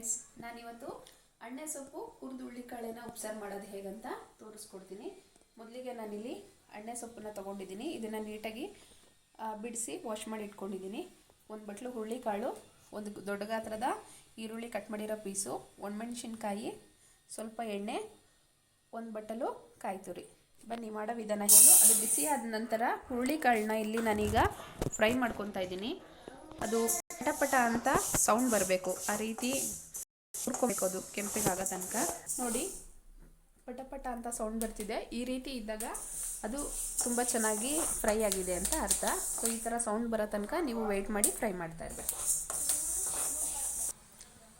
Friends ನಾನಿವತ್ತು ಅಣ್ಣೆ ಸೊಪ್ಪು ಹುರಿದು ಹುಳ್ಳಿಕಾಳನ್ನ ಉಪ್ಸಾರು ಮಾಡೋದು ಹೇಗಂತ ತೋರಿಸ್ಕೊಡ್ತೀನಿ. ಮೊದಲಿಗೆ ನಾನಿಲ್ಲಿ ಅಣ್ಣೆ ಸೊಪ್ಪನ್ನ ತೊಗೊಂಡಿದ್ದೀನಿ. ಇದನ್ನು ನೀಟಾಗಿ ಬಿಡಿಸಿ ವಾಶ್ ಮಾಡಿ ಇಟ್ಕೊಂಡಿದ್ದೀನಿ. ಒಂದು ಬಟ್ಲು ಹುರುಳಿಕಾಳು, ಒಂದು ದೊಡ್ಡ ಗಾತ್ರದ ಈರುಳ್ಳಿ ಕಟ್ ಮಾಡಿರೋ ಪೀಸು ಒಣಮೆಣ್ಸಿನ್ಕಾಯಿ ಸ್ವಲ್ಪ ಎಣ್ಣೆ, ಒಂದು ಬಟ್ಟಲು ಕಾಯಿ ತುರಿ ಬನ್ನಿ, ಮಾಡೋ ವಿಧಾನ ಹೇಳು ಅದು ಬಿಸಿ ಆದ ನಂತರ ಹುರುಳಿಕಾಳನ್ನ ಇಲ್ಲಿ ನಾನೀಗ ಫ್ರೈ ಮಾಡ್ಕೊತಾ ಇದ್ದೀನಿ. ಅದು ಪಟಪಟ ಅಂತ ಸೌಂಡ್ ಬರಬೇಕು. ಆ ರೀತಿ ಹುರ್ಕೋಬೇಕು ಅದು ಕೆಂಪಿಗಾಗೋ ತನಕ. ನೋಡಿ ಪಟ ಪಟ ಅಂತ ಸೌಂಡ್ ಬರ್ತಿದೆ. ಈ ರೀತಿ ಇದ್ದಾಗ ಅದು ತುಂಬ ಚೆನ್ನಾಗಿ ಫ್ರೈ ಆಗಿದೆ ಅಂತ ಅರ್ಥ. ಸೊ ಈ ಥರ ಸೌಂಡ್ ಬರೋ ತನಕ ನೀವು ವೆಯ್ಟ್ ಮಾಡಿ ಫ್ರೈ ಮಾಡ್ತಾ ಇರಬೇಕು.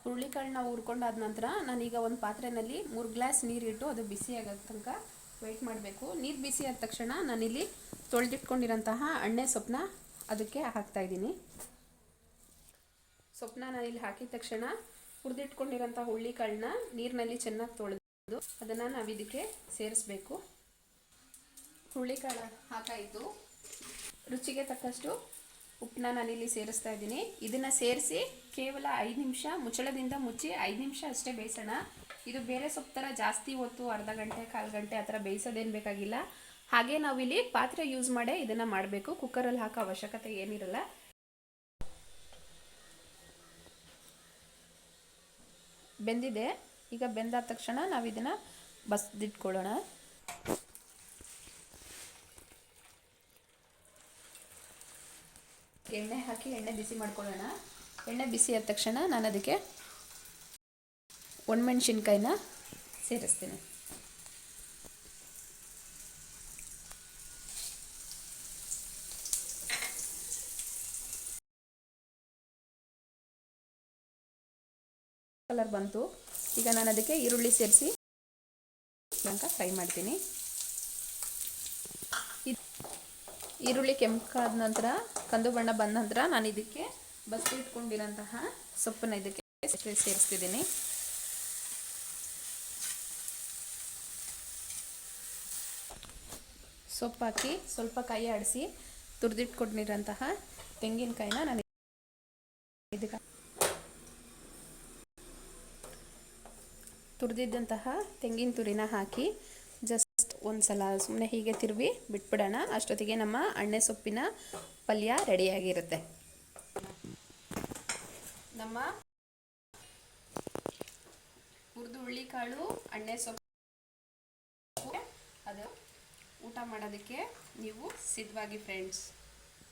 ಹುರುಳಿಕಾಳನ್ನ ಹುರ್ಕೊಂಡಾದ ನಂತರ ನಾನೀಗ ಒಂದು ಪಾತ್ರೆಯಲ್ಲಿ ಮೂರು ಗ್ಲಾಸ್ ನೀರಿಟ್ಟು ಅದು ಬಿಸಿ ಆಗೋ ತನಕ ವೆಯ್ಟ್ ಮಾಡಬೇಕು. ನೀರು ಬಿಸಿ ಆದ ತಕ್ಷಣ ನಾನಿಲ್ಲಿ ತೊಳೆದಿಟ್ಕೊಂಡಿರೋಂತಹ ಅಣ್ಣೆ ಸೊಪ್ಪನ್ನ ಅದಕ್ಕೆ ಹಾಕ್ತಾಯಿದ್ದೀನಿ ಸೊಪ್ಪನ್ನ ನಾನಿಲ್ಲಿ ಹಾಕಿದ ತಕ್ಷಣ ಹುರಿದಿಟ್ಕೊಂಡಿರೋಂಥ ಹುಳ್ಳಿಕಾಳನ್ನ ನೀರಿನಲ್ಲಿ ಚೆನ್ನಾಗಿ ತೊಳೆದು ಅದನ್ನು ನಾವು ಇದಕ್ಕೆ ಸೇರಿಸ್ಬೇಕು ಹುಳ್ಳಿಕಾಳು ಹಾಕಾಯಿತು ರುಚಿಗೆ ತಕ್ಕಷ್ಟು ಉಪ್ಪನ್ನ ನಾನಿಲ್ಲಿ ಸೇರಿಸ್ತಾ ಇದ್ದೀನಿ. ಇದನ್ನು ಸೇರಿಸಿ ಕೇವಲ ಐದು ನಿಮಿಷ, ಮುಚ್ಚಳದಿಂದ ಮುಚ್ಚಿ ಐದು ನಿಮಿಷ ಅಷ್ಟೇ ಬೇಯಿಸೋಣ. ಇದು ಬೇರೆ ಸೊಪ್ಪು ಥರ ಜಾಸ್ತಿ ಹೊತ್ತು ಅರ್ಧ ಗಂಟೆ, ಕಾಲು ಗಂಟೆ ಆ ಥರ ಬೇಯಿಸೋದೇನು ಬೇಕಾಗಿಲ್ಲ. ಹಾಗೆ ನಾವಿಲ್ಲಿ ಪಾತ್ರೆ ಯೂಸ್ ಮಾಡೇ ಇದನ್ನು ಮಾಡಬೇಕು. ಕುಕ್ಕರಲ್ಲಿ ಹಾಕೋ ಅವಶ್ಯಕತೆ ಏನಿರಲ್ಲ. ಬೆಂದಿದೆ. ಈಗ ಬೆಂದಾದ ತಕ್ಷಣ ನಾವು ಇದನ್ನು ಬಸ್ದಿಟ್ಕೊಳ್ಳೋಣ. ಎಣ್ಣೆ ಹಾಕಿ ಎಣ್ಣೆ ಬಿಸಿ ಮಾಡ್ಕೊಳ್ಳೋಣ. ಎಣ್ಣೆ ಬಿಸಿ ಆದ ತಕ್ಷಣ ನಾನು ಅದಕ್ಕೆ ಒಣಮೆಣ್ಸಿನ್ಕಾಯಿನ ಸೇರಿಸ್ತೀನಿ. ಕಲರ್ ಬಂತು. ಈಗ ನಾನು ಅದಕ್ಕೆ ಈರುಳ್ಳಿ ಸೇರಿಸಿ ತನಕ ಫ್ರೈ ಮಾಡ್ತೀನಿ. ಈರುಳ್ಳಿ ಕೆಂಪಾದ ನಂತರ, ಕಂದು ಬಣ್ಣ ಬಂದ ನಂತರ ನಾನು ಇದಕ್ಕೆ ಬಸ್ತಿ ಇಟ್ಕೊಂಡಿರೋಂತಹ ಸೊಪ್ಪನ್ನ ಇದಕ್ಕೆ ಸೇರಿಸ್ತಿದ್ದೀನಿ. ಸೊಪ್ಪು ಹಾಕಿ ಸ್ವಲ್ಪ ಕೈ ಆಡಿಸಿ ತುರಿದಿಟ್ಕೊಂಡಿರೋಂತಹ ತೆಂಗಿನಕಾಯಿನ ನಾನು ಇದಕ್ಕೆ ತುರಿದಿದ್ದಂತಹ ತೆಂಗಿನ ತುರಿನ ಹಾಕಿ ಜಸ್ಟ್ ಒಂದು ಸಲ ಸುಮ್ಮನೆ ಹೀಗೆ ತಿರುವಿ ಬಿಟ್ಬಿಡೋಣ. ಅಷ್ಟೊತ್ತಿಗೆ ನಮ್ಮ ಅಣ್ಣೆ ಸೊಪ್ಪಿನ ಪಲ್ಯ ರೆಡಿಯಾಗಿರುತ್ತೆ. ನಮ್ಮ ಹುರಿದು ಹುಳ್ಳಿಕಾಳು ಅಣ್ಣೆ ಸೊಪ್ಪು, ಅದು ಊಟ ಮಾಡೋದಕ್ಕೆ ನೀವು ಸಿದ್ಧವಾಗಿ ಫ್ರೆಂಡ್ಸ್